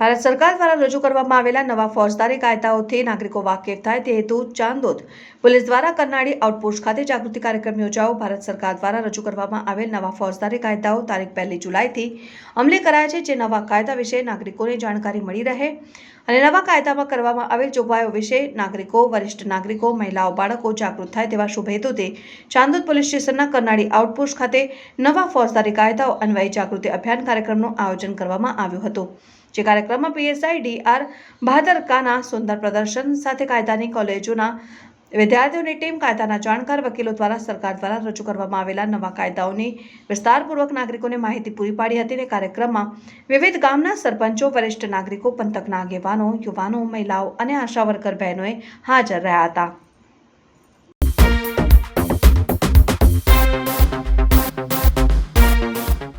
ભારત સરકાર દ્વારા રજૂ કરવામાં આવેલા નવા ફોજદારી કાયદાઓથી નાગરિકો વાકેફ થાય તે હેતુ ચાંદોદ પોલીસ દ્વારા કરનાળી આઉટપોસ્ટ ખાતે જાગૃતિ કાર્યક્રમ યોજાયો. ભારત સરકાર દ્વારા રજૂ કરવામાં આવેલ નવા ફોજદારી કાયદાઓ તારીખ પહેલી જુલાઈથી અમલી કરાયા છે, જે નવા કાયદા વિશે નાગરિકોને જાણકારી મળી રહે અને નવા કાયદામાં કરવામાં આવેલ જોગવાઈઓ વિશે નાગરિકો, વરિષ્ઠ નાગરિકો, મહિલાઓ, બાળકો જાગૃત થાય તેવા શુભ હેતુથી ચાંદોદ પોલીસ સ્ટેશનના કરનાળી આઉટપોસ્ટ ખાતે નવા ફોજદારી કાયદાઓ અન્વયે જાગૃતિ અભિયાન કાર્યક્રમનું આયોજન કરવામાં આવ્યું હતું. જે કાર્યક્રમમાં પીએસઆઈ ડીઆર ભાદરકાના સુંદર પ્રદર્શન સાથે કાયદાની કોલેજોના વિદ્યાર્થીઓની ટીમ કાયદાના જાણકાર વકીલો દ્વારા સરકાર દ્વારા રજૂ કરવામાં આવેલા નવા કાયદાઓની વિસ્તારપૂર્વક નાગરિકોને માહિતી પૂરી પાડી હતી અને કાર્યક્રમમાં વિવિધ ગામના સરપંચો, વરિષ્ઠ નાગરિકો, પંથકના આગેવાનો, યુવાનો, મહિલાઓ અને આશા વર્કર બહેનોએ હાજર રહ્યા હતા.